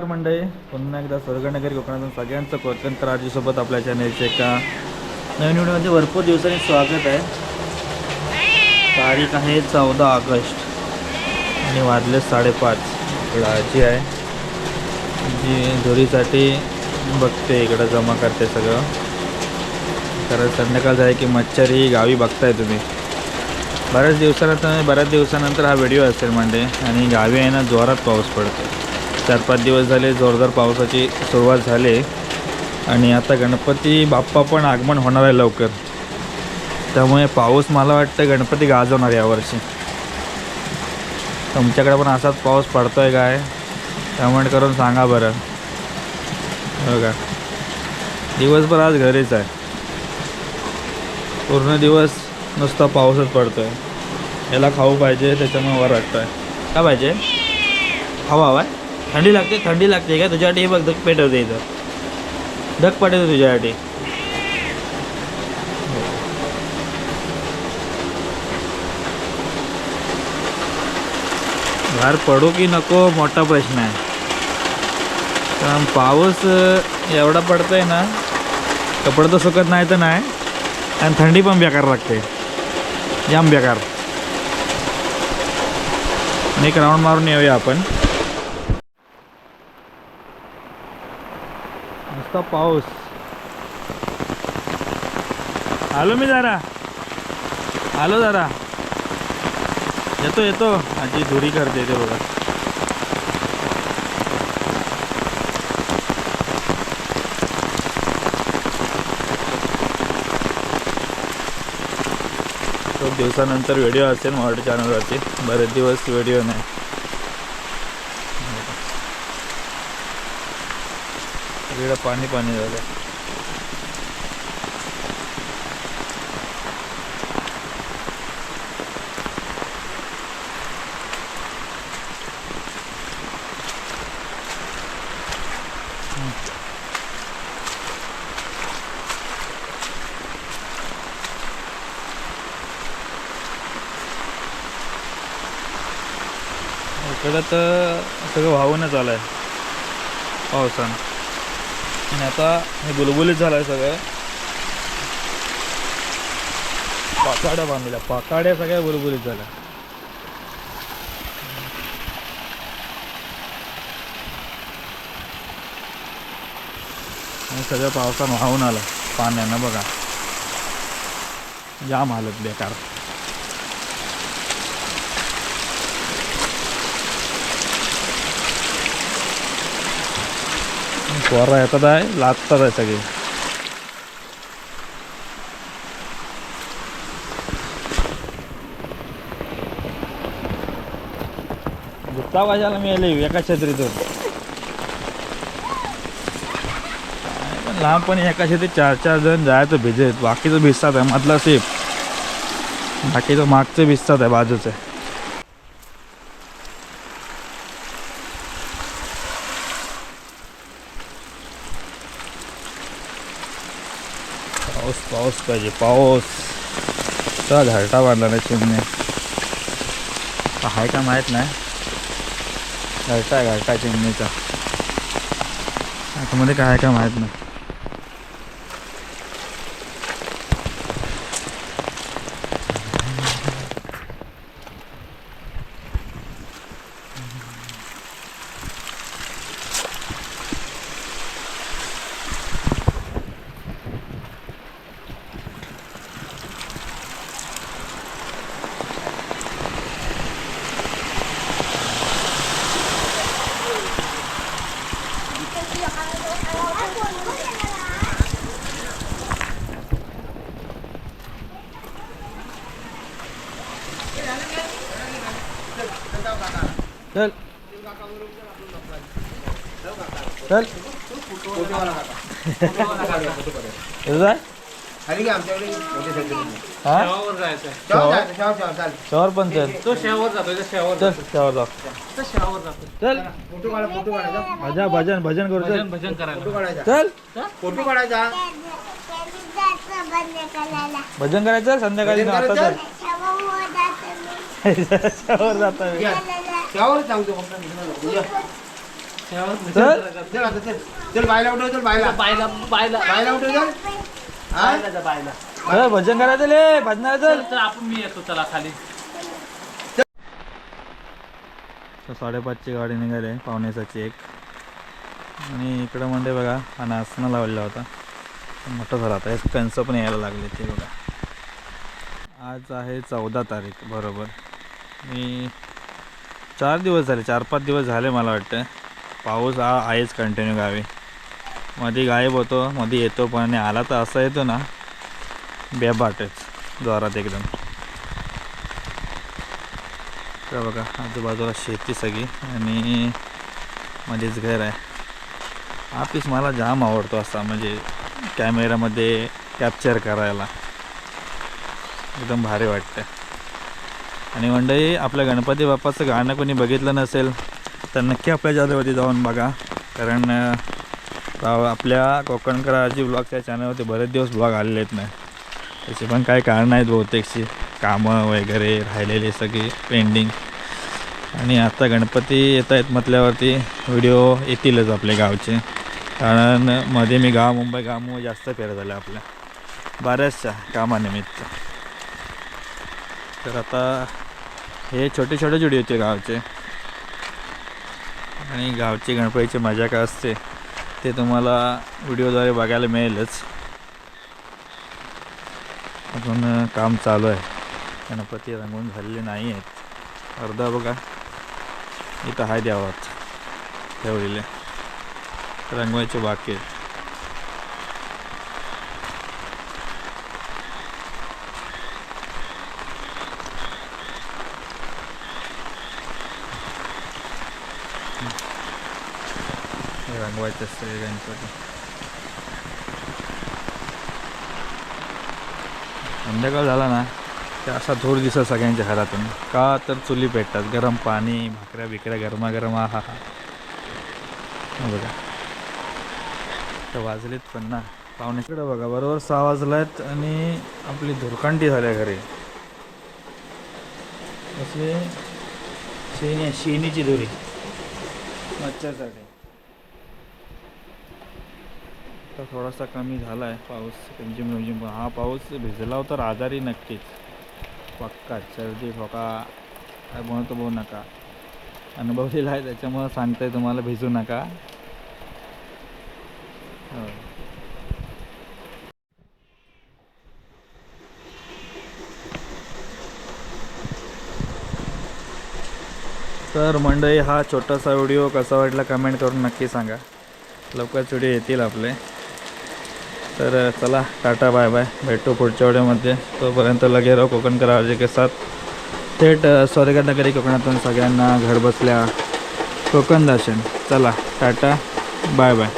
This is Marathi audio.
नमस्कार मंडळी. पुन्हा एकदा स्वर्गनगरी कोकणातून सगळ्यांचं कोकणकर राजूसोबत आपल्या चॅनलचे एका नवीन व्हिडिओमध्ये भरपूर दिवसांनी स्वागत आहे. तारीख आहे चौदा ऑगस्ट. आणि वाजले साडेपाच. इकडं आजी आहे. जी धुरीसाठी बघते इकडं जमा करते सगळं. कारण संध्याकाळ आहे की मच्छर ही गावी बघताय तुम्ही. बऱ्याच दिवसानंतर बऱ्याच दिवसानंतर हा व्हिडिओ असेल म्हणजे आणि गावी आहे ना जोरात पाऊस पडतो चार पाच दिवस झाले जोरदार पावसाची सुरुवात झाली. आणि आता गणपती बाप्पा पण आगमन होणार आहे लवकर. त्यामुळे पाऊस मला वाटतं गणपती गाजवणार यावर्षी तुमच्याकडे पण असाच पाऊस पडतो आहे काय? कमेंट करून सांगा बरं. हो का? दिवसभर आज घरीच आहे. पूर्ण दिवस नुसता पाऊसच पडतो आहे याला खाऊ पाहिजे त्याच्यामुळे वर आहे काय पाहिजे? हवा हवा आहे थंडी लागते थंडी लागते का? तुझ्यासाठी हे बघ धक पेटवते इथं. धक पटवते तुझ्यासाठी. बाहेर पडू की नको मोठा प्रश्न आहे. कारण पाऊस एवढा पडतोय ना कपडे तर सुकत नाही तर नाही आणि थंडी पण बेकार लागते. जाम बेकार. आणि एक राऊंड मारून येऊया आपण. नुसता पाऊस. आलो मी जरा. आलो जरा. येतो येतो. आजी धुरी करते ते बघा. खूप दिवसानंतर व्हिडिओ असेल मराठी चॅनलवरती बरेच दिवस व्हिडिओ नाही. सगळीकडे पाणी पाणी झालं. इकडं तर सगळं वाहूनच आलं आहे पावसानं. आणि आता हे बुलबुलीत झालं आहे सगळं. पाकाड्या बांधलेल्या पाकाड्या सगळ्या बुलबुलीत झाल्या. आणि सगळं पावसानं वाहून आलं. पाण्यानं बघा. जाम हालत बेकार. पोरं येतात आहे लागतात आहे सगळे. गुत्ता वाजायला मिळाले एका छत्रीतून? पण लहानपणी एका छत्रीत चार चार जण जायचं भिजत. बाकीचं भिजतात आहे मधला सेफ बाकीचं मागचं भिजतात आहे बाजूचं. पाऊस पाऊस पाहिजे पाऊस. चला घरटा बांधला नाही चिमणे. आहे का माहीत नाही. घरटा घरटा चिमणीचा. आतमध्ये काय आहे का माहीत नाही. चल. चल. तुझं आहे? खाली घ्या आमच्याकडे मोठे साईकल नाही. हा? शहावर जायचं शावर जायचं, शावर, शावर, चाल. शहर पण चल. तो शहावर जातो इथं चल शहर जाऊ जातो चल फोटो काढा फोटो काढायचा भजन भजन भजन करू चल. भजन भजन फोटो करायला काढायचा. चल. फोटो काढायचा. भजन करायचं संध्याकाळी भजन आता करायचं? चल. शहर जाता. सांगतो फक्त चल. चल आता चल. चल बायला उठव चल बायला. बायला बायला. बायला उठव चल. हा? बायला जा, बायला. अरे भजन करायचं ले चल. चल आपण मी येतो चला खाली. तर साडेपाचची गाडी निघाली पावणेसाची एक. आणि इकडं म्हणजे बघा हा नाचणं लावलेला होता. मोठं झाला आता हे कणस पण यायला लागले ते बघा. आज आहे चौदा तारीख बरोबर. मी चार दिवस झाले चार पाच दिवस झाले मला वाटतं पाऊस हा आहेच कंटिन्यू गावी. मध्ये गायब होतो मध्ये येतो पण आणि आला तर असा येतो ना बेबाटच जोरात एकदम. तर बघा आजूबाजूला शेती सगळी आणि मध्येच घर आहे. हा पीस मला जाम आवडतो असा म्हणजे कॅमेऱ्यामध्ये कॅप्चर करायला. एकदम भारी वाटतं आणि मंडळी आपल्या गणपती बाप्पाचं गाणं कोणी बघितलं नसेल तर नक्की आपल्या जादूवरती जाऊन बघा. कारण आपल्या कोकणकर ब्लॉगच्या चॅनलवरती बरेच दिवस ब्लॉग आलेले आहेत नाही त्याचे पण काही कारणं आहेत बहुतेकशी. कामं वगैरे राहिलेली सगळी पेंडिंग आणि आता गणपती येत आहेत म्हटल्यावरती व्हिडिओ येतीलच आपले गावचे. कारण मध्ये मी गाव मुंबई गाव जास्त फिरत झालं आपल्या. बऱ्याचशा कामानिमित्त. तर आता हे छोटे छोटे जुडी होते गावचे. आणि गावची गणपतीची मजा काय असते ते तुम्हाला व्हिडिओद्वारे बघायला मिळेलच. अजून काम चालू आहे. गणपती रंगवून झालेले नाही आहेत. अर्धा बघा. इथं आहे द्यावात ठेवलेले. रंगवायचे बाकी आहेत. रंगवायचे असते गणपती संध्याकाळ झाला ना ते असा धूर दिसत सगळ्यांच्या घरातून का तर चुली पेटतात गरम पाणी भाकऱ्या बिकऱ्या गरमागरम हा हा बघा तर वाजलेत पण ना पाहुण्याकडे बघा बरोबर सहा वाजलात आणि आपली धुरकांडी झाल्या घरी असे शेणी शेणीची धुरी मच्छरसाठी तर थोडासा कमी झाला आहे पाऊस रिमझिम रिमझिम हा पाऊस भिजला तर आजारी नक्कीच. पक्का सर्दी खोका काय म्हणतो बघू नका. अनुभवलेला आहे त्याच्यामुळं सांगताय तुम्हाला भिजू नका. हो. तर मंडळी हा छोटासा व्हिडिओ कसा वाटला कमेंट करून नक्की सांगा. लवकरच व्हिडिओ येतील आपले. तर चला टाटा बाय बाय. भेटू पुढच्या वेळेमध्ये तोपर्यंत लगे राहू कोकणकर कराजे के साथ. थेट स्वर्गत नगरी कोकणातून सगळ्यांना घर बसल्या कोकण दर्शन. चला टाटा बाय बाय.